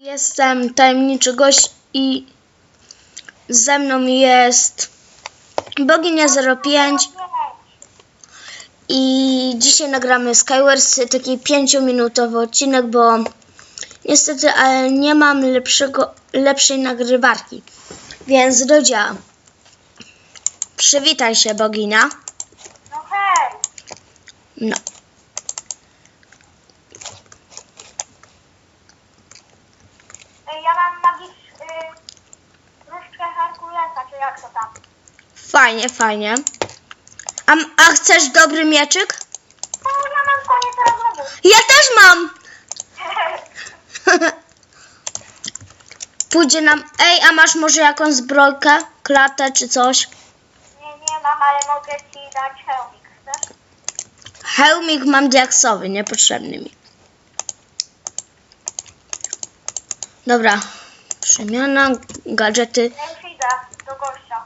Jestem tajemniczy gość i ze mną jest Boginia 05 i dzisiaj nagramy Skywars taki 5-minutowy odcinek, bo niestety ale nie mam lepszego, lepszej nagrywarki. Więc do dzieła. Przywitaj się Boginia. No hej! No. Ej, ja mam magicz... Y, różdżkę Herkulesa, czy jak to tam? Fajnie, fajnie. A, a chcesz dobry mieczyk? O, ja mam koniec rozmowy. Ja też mam! Pójdzie nam. Ej, a masz może jakąś zbrojkę, klatę czy coś? nie, nie mam, ale mogę ci dać hełmik, chcesz? Hełmik mam diaksowy, niepotrzebny mi. Dobra. Przemiana, gadżety. Ja już idę do gościa.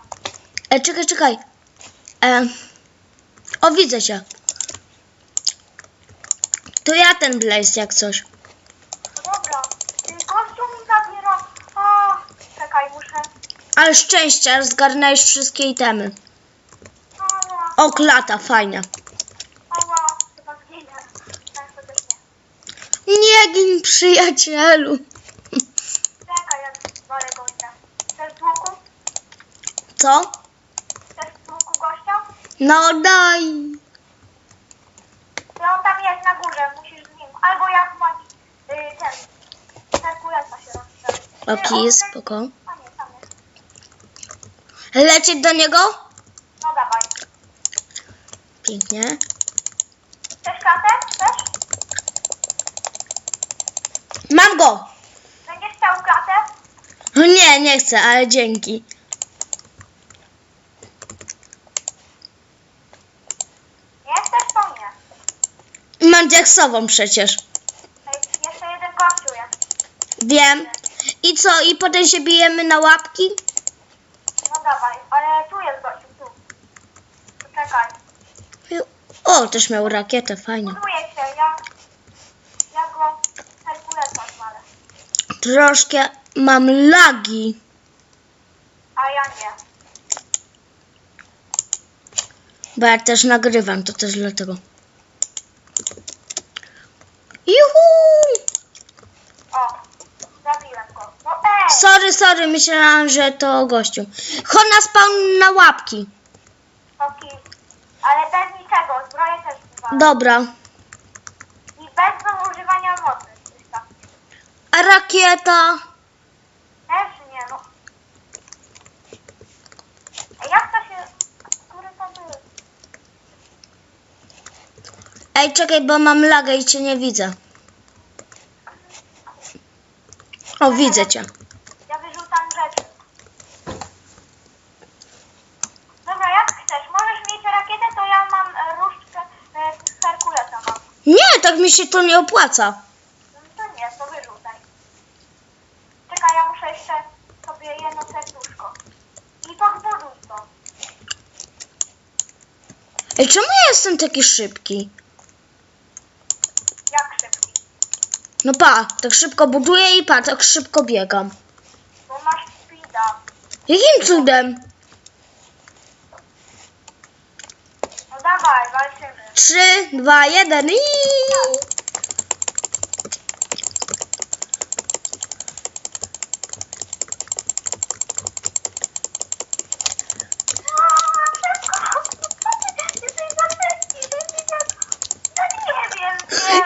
E, czekaj, czekaj. E, o, widzę cię. To ja ten Blaze jak coś. Dobra. Gościu mi zabiera... O, czekaj, muszę... Ale szczęścia, zgarnęłeś wszystkie itemy. Ała, O, klata, fajna. ała, chyba zginę. Tak, to też nie. Nie gin, przyjacielu. Czekaj, ja walę gościa. Chcesz z łuku? Co? Gościa? No daj. To on tam jest na górze, musisz z nim. Albo jak ma y, ten. Herkulesa się rozstrzela. Okej, spoko. A nie, tam jest. Lecieć do niego? No dawaj. Pięknie. Chcesz klatę? Chcesz? Mam go! Będziesz chciał klatę? No Nie, nie chcę, ale dzięki. Nie chcesz? To nie. Mam diaksową przecież. Jeszcze jeden gościu jest. Wiem. I co? I potem się bijemy na łapki? No dawaj, ale tu jest gościu, tu. Poczekaj. O, też miał rakietę, fajnie. Buduję się, ja... Ja go Herkulesa zwalę. Troszkę mam lagi. A ja nie. Bo ja też nagrywam, to też dlatego. Juhu! O, zabiłem go. No ej! Sorry, sorry, myślałam, że to gościu. Chodź na spawn na łapki. Okej. Ale bez niczego, zbroję też zwalę. Dobra. I bez używania mocy. Wystarczy. A rakieta? Też nie, no. A jak to się... Który to był? Ej, czekaj, bo mam lagę i cię nie widzę. O, widzę cię. Ja wyrzucam rzeczy. Dobra, jak chcesz. Możesz mieć rakietę, to ja mam e, różdżkę e, Herkulesa mam. Nie, tak mi się to nie opłaca. No to nie, to wyrzucaj. Czekaj, ja muszę jeszcze sobie jedno serduszko. I podbuduj to. Ej, czemu ja jestem taki szybki? Jak szybki. No pa, tak szybko buduję i pa, tak szybko biegam. Bo masz speeda. Jakim cudem? No dawaj, walczymy. Trzy, dwa, jeden i...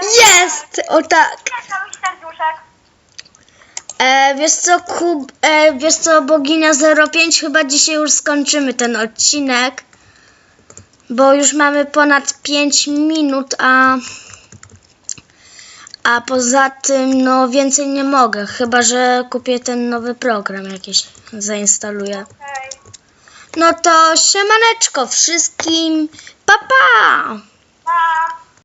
Jest! O tak. E, wiesz co, Kub, e, wiesz co, Bogina 05, chyba dzisiaj już skończymy ten odcinek. Bo już mamy ponad 5 minut, a... A poza tym, no więcej nie mogę, chyba że kupię ten nowy program jakiś, zainstaluję. No to siemaneczko wszystkim, pa! Pa!